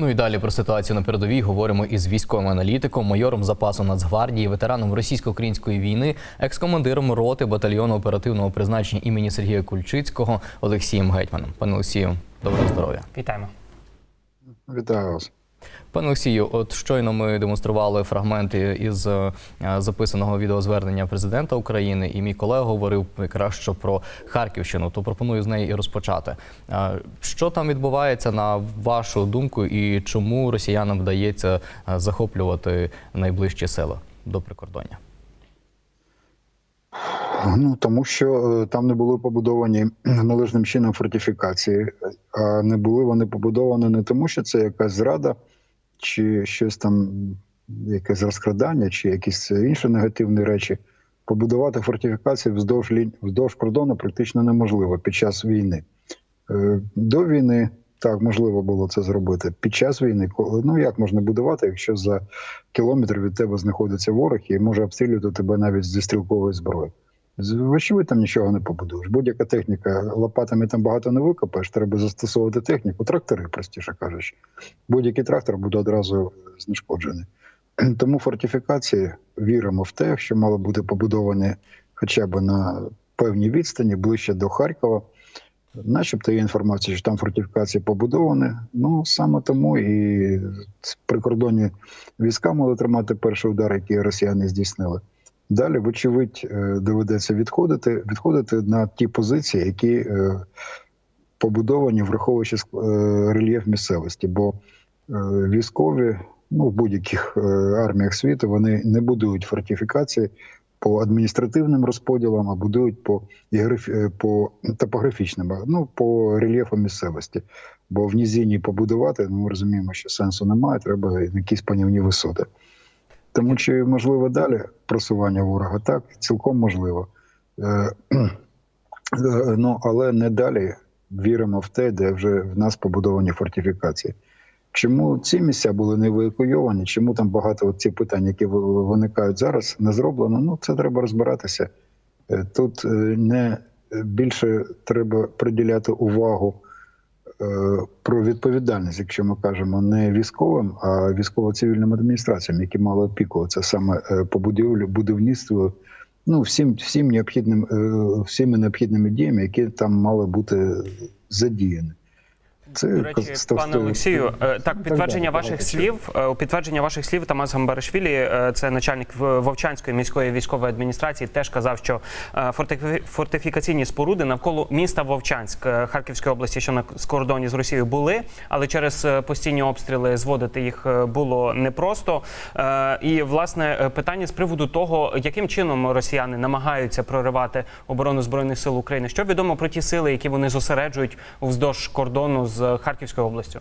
Ну і далі про ситуацію на передовій говоримо із військовим аналітиком, майором запасу Нацгвардії, ветераном російсько-української війни, екс-командиром роти батальйону оперативного призначення імені Сергія Кульчицького Олексієм Гетьманом. Пане Олексію, доброго здоров'я. Вітаємо. Вітаю вас. Пане Олексію, от щойно ми демонстрували фрагменти із е, записаного відеозвернення президента України, і мій колега говорив якраз що про Харківщину. То пропоную з неї і розпочати. Е, Що там відбувається на вашу думку, і чому росіянам вдається е, захоплювати найближчі села до прикордоння? Ну тому що там не були побудовані належним чином фортифікації, а не були вони побудовані не тому, що це якась зрада, чи щось там, якесь розкрадання, чи якісь інші негативні речі. Побудувати фортифікації вздовж лінь вздовж кордону практично неможливо під час війни. Е, До війни так можливо було це зробити. Під час війни, коли ну як можна будувати, якщо за кілометр від тебе знаходиться ворог і може обстрілювати тебе навіть зі стрілкової зброї. З- Вочевидь, там нічого не побудуєш. Будь-яка техніка лопатами там багато не викопаєш, треба застосовувати техніку, трактори, простіше кажучи. Будь-який трактор буде одразу знешкоджений. Тому фортифікації віримо в те, що мали бути побудовані хоча б на певній відстані, ближче до Харкова. Начебто є інформація, що там фортифікації побудовані. Ну саме тому і прикордонні війська мали тримати перший удар, який росіяни здійснили. Далі, вочевидь, е, доведеться відходити, відходити на ті позиції, які е, побудовані, враховуючи е, рельєф місцевості. Бо військові ну, в будь-яких арміях світу вони не будують фортифікації по адміністративним розподілам, а будують по, по топографічним, ну, по рельєфу місцевості. Бо в низині побудувати, ну, ми розуміємо, що сенсу немає, треба якісь панівні висоти. Тому чи можливо далі просування ворога? Так, цілком можливо. Е, е, ну, але не далі віримо в те, де вже в нас побудовані фортифікації. Чому ці місця були не евакуйовані? Чому там багато ці питань, які виникають зараз, не зроблено? Ну, це треба розбиратися. Е, Тут не більше треба приділяти увагу про відповідальність, якщо ми кажемо не військовим, а військово-цивільним адміністраціям, які мали опікуватися саме е, по будівлі, будівництву, ну всім, всім необхідним, е, всіми необхідними діями, які там мали бути задіяні. Це До речі, пане Олексію, е, так так підтвердження ваших слів, е, у підтвердження ваших слів Тамас Гамбаришвілі, е, це начальник Вовчанської міської військової адміністрації, теж казав, що фортифі- фортифікаційні споруди навколо міста Вовчанськ Харківської області, що на кордоні з Росією були, але через постійні обстріли зводити їх було непросто. І власне питання з приводу того, яким чином росіяни намагаються проривати оборону збройних сил України. Що відомо про ті сили, які вони зосереджують вздовж кордону з Харківською областю?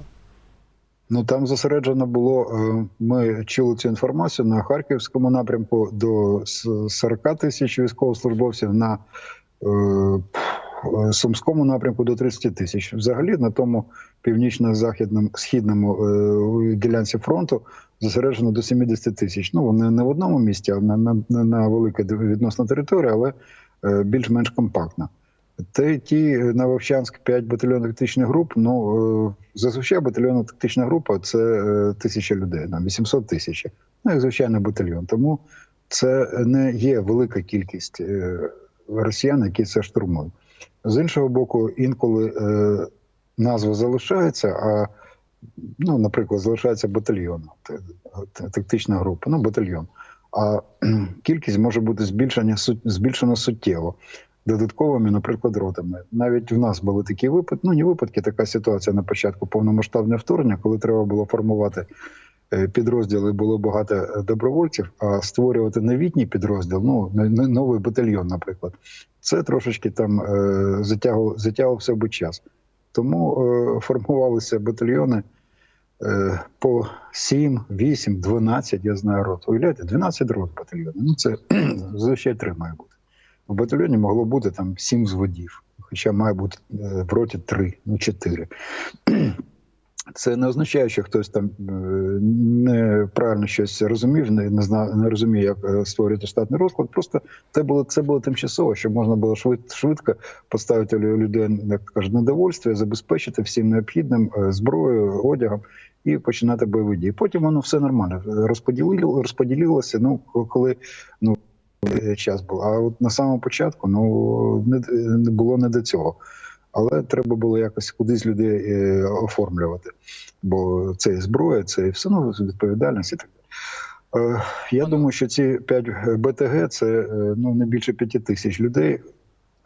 Ну там зосереджено було. е, Ми чули цю інформацію на харківському напрямку до 40 тисяч військовослужбовців на е, сумському напрямку до 30 тисяч. Взагалі на тому північно-західному східному е, ділянці фронту зосереджено до 70 тисяч. Ну вони не в одному місті, а на, на, на, на відносно територія, але більш-менш компактна. Те ті на Вовчанськ 5 батальйонних тактичних груп. Ну е, зазвичай батальйонна тактична група це е, тисяча людей, там 800 тисяч. Ну як звичайний батальйон. Тому це не є велика кількість е, росіян, які це штурмують. З іншого боку, інколи е, назва залишається, а ну, наприклад, залишається батальйон, тактична група, ну батальйон. А кількість може бути збільшена суттєво додатковими, наприклад, ротами. Навіть в нас були такі випадки, ну не випадки, така ситуація на початку повномасштабного вторгнення, коли треба було формувати е, підрозділи, було багато е, добровольців, а створювати новітній підрозділ, ну новий батальйон, наприклад, це трошечки там е, затягував, затягувався би час. Тому формувалися батальйони по 7, 8, 12, я знаю рот. Уявляєте, 12 рот батальйонів. Ну це зазвичай три має бути. В батальйоні могло бути там 7 зводів, хоча має бути е, в роті 3, ну 4. Це не означає, що хтось там е, неправильно щось розумів, не, не зна не розуміє, як е, створювати штатний розклад. Просто це було це було тимчасово, щоб можна було швид, швидко поставити людей як кажуть, на довольстві, забезпечити всім необхідним зброєю, одягом і починати бойові дії. Потім воно все нормально розподілило, розподілилося. Ну коли ну час був. А от на самому початку ну не, не було не до цього. Але треба було якось кудись людей е, оформлювати. Бо це і зброя, це і все ну, відповідальність і так далі. Е, я думаю, що ці 5 БТГ це е, ну, не більше 5 тисяч людей,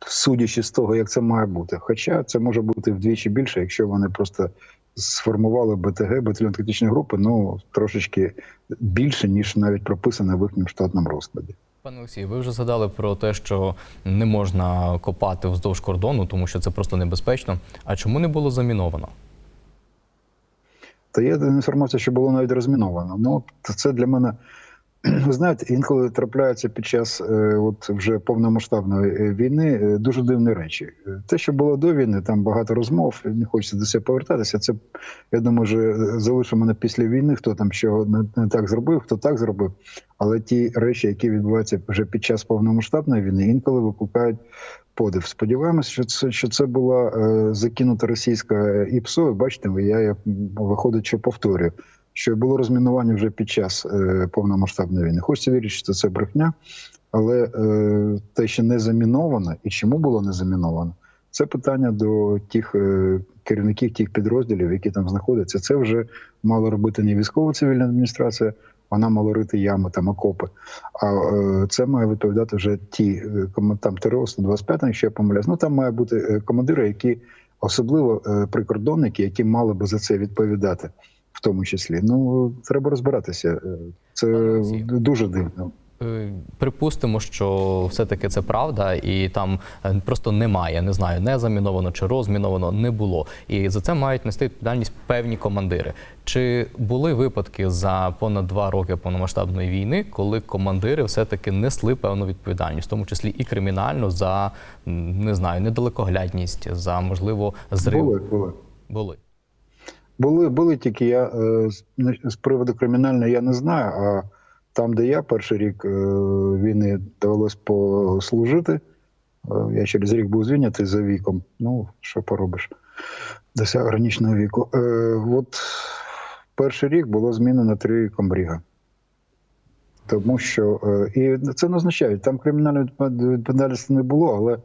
судячи з того, як це має бути. Хоча це може бути вдвічі більше, якщо вони просто сформували БТГ, батальйон тактичної групи, ну трошечки більше, ніж навіть прописано в їхньому штатному розкладі. Пане Олексій, ви вже згадали про те, що не можна копати вздовж кордону, тому що це просто небезпечно. А чому не було заміновано? Та є інформація, що було навіть розміновано. Ну це для мене. Знаєте, інколи трапляються під час е, от вже повномасштабної е, війни е, дуже дивні речі. Те, що було до війни, там багато розмов, не хочеться до цього повертатися. Це я думаю, вже залишимо на після війни, хто там що не, так зробив, хто так зробив. Але ті речі, які відбуваються вже під час повномасштабної війни, інколи викликають подив. Сподіваємось, що це що це була закинута російська ІПСО. Бачите, я як виходить, що повторюю, що було розмінування вже під час е, повномасштабної війни. Хочеться вірити, що це брехня, але е, те, що не заміновано, і чому було не заміновано, це питання до тих е, керівників тих підрозділів, які там знаходяться. Це вже мало робити не військова цивільна адміністрація. Вона мала рити ями там окопи. А е, це має відповідати вже ті е, там ТРО 125, якщо я помиляюсь. Ну там має бути е, командири, які особливо е, прикордонники, які мали би за це відповідати, тому числі. Ну треба розбиратися. Е, Це дуже дивно. Е, Припустимо, що все-таки це правда, і там е, просто немає, не знаю, не заміновано чи розміновано не було. І за це мають нести відповідальність певні командири. Чи були випадки за понад два роки повномасштабної війни, коли командири все-таки несли певну відповідальність, в тому числі і кримінально за не знаю, недалекоглядність, за можливо зрив? Були, були. Були. Були, були тільки я е, з- приводу кримінального я не знаю. А там, де я перший рік е, війни довелось послужити, е, я через рік був звільнятий за віком. Ну, що поробиш, досяг граничного віку. От перший рік було змінено три комбріга. Тому що і це не означає, там кримінальної відповідальності не було, але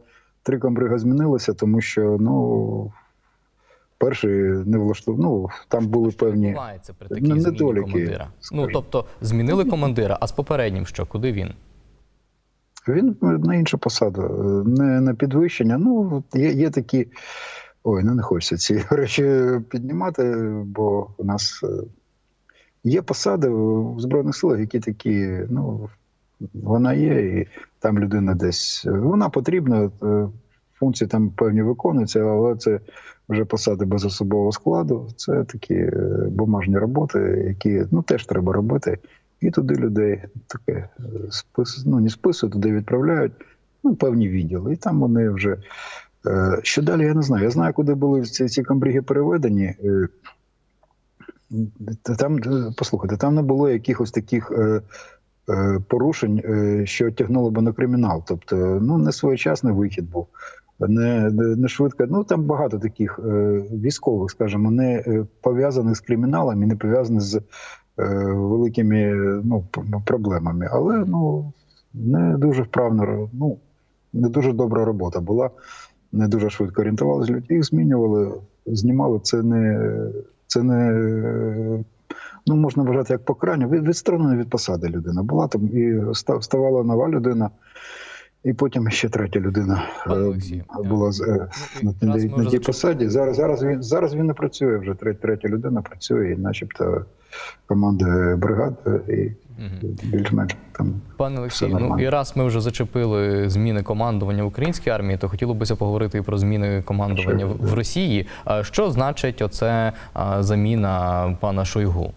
три комбрига змінилися, тому що ну перший не влаштував. Ну там були певні при такій недоліки, командира? Ну тобто змінили командира, а з попереднім що? Куди він? Він на іншу посаду, не на підвищення. Ну, є, є такі. Ой, ну не хочеться ці речі піднімати, бо у нас е, є посади в Збройних силах, які такі, ну, вона є, і там людина десь. Вона потрібна, е, функції там певні виконуються, але це вже посади без особового складу. Це такі е, бумажні роботи, які ну, теж треба робити. І туди людей таке е, спис, ну, не списують, туди відправляють ну, певні відділи. І там вони вже. Е, Що далі, я не знаю. Я знаю, куди були ці, ці камбріги переведені. Там, послухайте, там не було якихось таких е, е, порушень, е, що тягнуло би на кримінал. Тобто, ну, не своєчасний вихід був, не, не, швидко. Ну, там багато таких е, військових, скажімо, не е, пов'язаних з криміналом і не пов'язаних з е, великими е, ну, проблемами. Але ну, не дуже вправно, ну, не дуже добра робота була, не дуже швидко орієнтувалися люди. Їх змінювали, знімали. Це не, це не ну, можна вважати як покарання. Від, відсторонена від посади людина була там і ста- вставала нова людина. І потім ще третя людина е, була з- е, Ну, на, на, на тій посаді. Зараз, зараз він зараз він не працює вже. Третя, людина працює, і начебто командує бригади і більш-менш там. Пане Олексію, ну і раз ми вже зачепили зміни командування в українській армії, то хотілося б поговорити і про зміни командування в, в Росії. А що значить оце заміна пана Шойгу?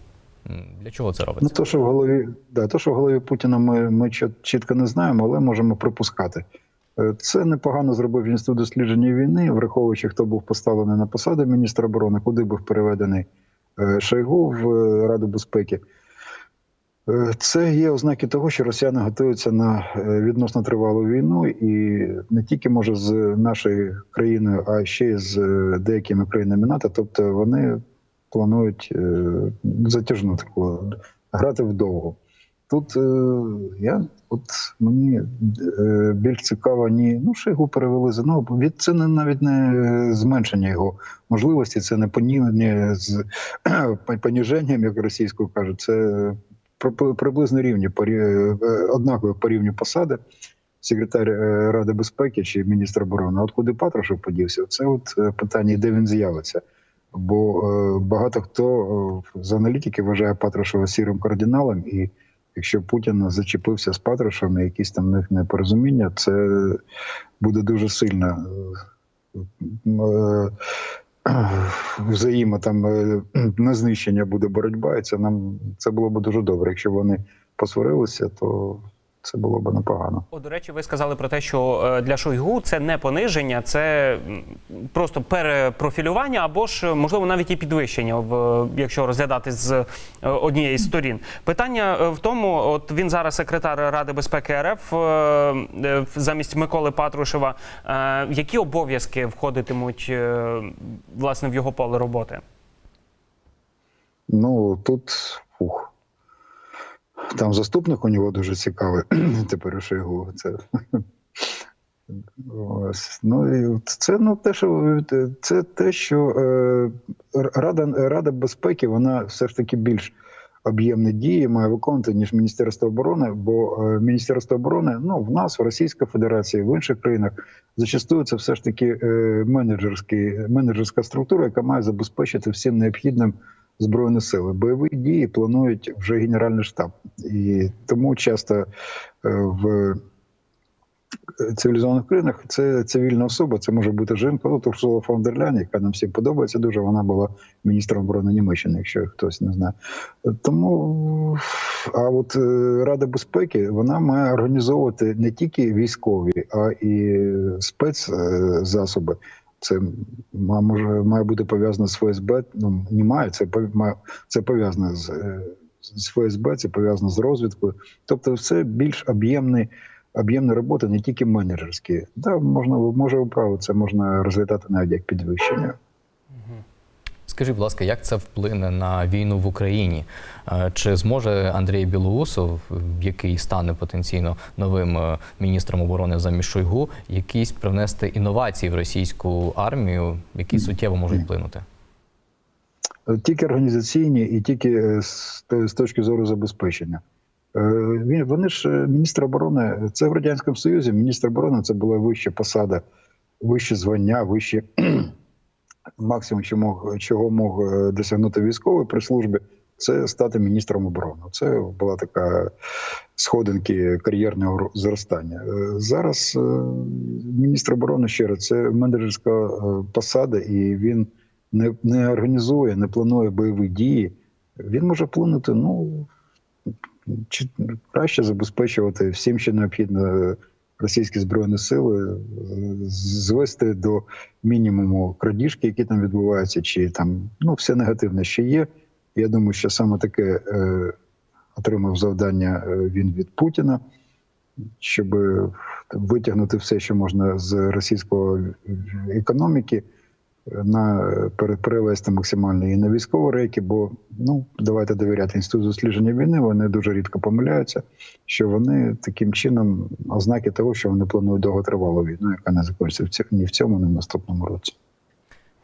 Для чого це Ну, робиться? то, що в голові, да, то, що в голові Путіна ми, ми чітко не знаємо, але можемо припускати. Е, Це непогано зробив інститут дослідження війни, враховуючи, хто був поставлений на посаду міністра оборони, куди був переведений е, Шойгу в е, Раду безпеки. Це є ознаки того, що росіяни готуються на відносно тривалу війну, і не тільки може з нашою країною, а ще й з деякими країнами НАТО. Тобто вони планують е, затяжну таку грати вдовго. Тут е, я от мені е, більш цікаво, ні, ну Шойгу перевели за ну від це не навіть не зменшення його можливості, це не понівнення з поніженням, як російською кажуть, це при- приблизно рівні однакові по рівню посади. Секретар Ради безпеки чи міністр оборони. От куди Патрушев подівся? Це от питання, де він з'явиться. Бо е, багато хто е, з аналітиків вважає Патрушева сірим кардиналом, і якщо Путін зачепився з Патрушевим, і якісь там в них непорозуміння, це буде дуже сильно е, е, взаємо там е, на знищення буде боротьба, і це нам це було б дуже добре. Якщо вони посварилися, то це було б непогано. О, до речі, ви сказали про те, що е, для Шойгу це не пониження, це просто перепрофілювання або ж можливо навіть і підвищення, в якщо розглядати з е, однієї з сторін. Питання е, в тому, от він зараз секретар Ради безпеки РФ е, е, замість Миколи Патрушева. Е, Які обов'язки входитимуть е, власне в його поле роботи? Ну тут фух. Там заступник у нього дуже цікавий. Тепер Шойгу. Це. Ось. Ну, і це ну, те, що це те, що е, Рада, Рада безпеки, вона все ж таки більш об'ємні дії має виконувати, ніж Міністерство оборони, бо е, Міністерство оборони ну, в нас, в Російській Федерації, в інших країнах зачастую це все ж таки е, менеджерська структура, яка має забезпечити всім необхідним збройні сили. Бойові дії планують вже Генеральний штаб, і тому часто е, в цивілізованих країнах це цивільна особа, це може бути жінка. Ну, Урсула фон дер Ляйн, яка нам всім подобається дуже. Вона була міністром оборони Німеччини, якщо хтось не знає. Тому а от е, Рада безпеки вона має організовувати не тільки військові, а і спецзасоби. Це може має бути пов'язано з ФСБ. Ну не має це це пов'язано з, е, з ФСБ, це пов'язано з розвідкою. Тобто, все більш об'ємний. об'ємні роботи, не тільки менеджерські. Да, можна може ви це можна розглядати навіть як підвищення. Скажіть, будь ласка, як це вплине на війну в Україні? Е, Чи зможе Андрій Білоусов, який стане потенційно новим е, міністром оборони замість Шойгу, якісь привнести інновації в російську армію, які суттєво можуть вплинути? Тільки організаційні і тільки е, з, точки зору забезпечення. Е, вони ж е, міністр оборони, це в радянському союзі. Міністр оборони це була вища посада, вище звання, вище максимум, що мог чого мог е, досягнути військовий при службі. Це стати міністром оборони. Це була така сходинки кар'єрного зростання. Е, Зараз е, міністр оборони ще раз це менеджерська посада, і він не, не організує, не планує бойові дії. Він може вплинути, ну чи краще забезпечувати всім, що необхідно російські збройні сили, е, звести до мінімуму крадіжки, які там відбуваються, чи там ну все негативне ще є. Я думаю, що саме таке е, отримав завдання е, він від Путіна, щоб витягнути все, що можна з російської економіки, е, на пере- перевести максимально і на військові рейки, бо ну давайте довіряти інституту дослідження війни. Вони дуже рідко помиляються, що вони таким чином ознаки того, що вони планують довготривалу війну, яка не закінчиться ні в цьому, ні в наступному році.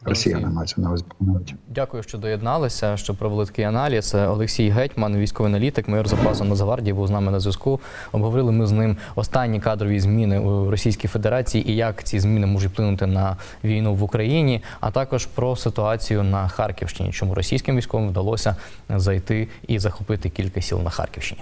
Росіяни мають на увазі. Дякую, що доєдналися, що провели такий аналіз. Олексій Гетьман, військовий аналітик, майор запасу Нацгвардії, був з нами на зв'язку. Обговорили ми з ним останні кадрові зміни у Російській Федерації і як ці зміни можуть вплинути на війну в Україні, а також про ситуацію на Харківщині, чому російським військовим вдалося зайти і захопити кілька сіл на Харківщині.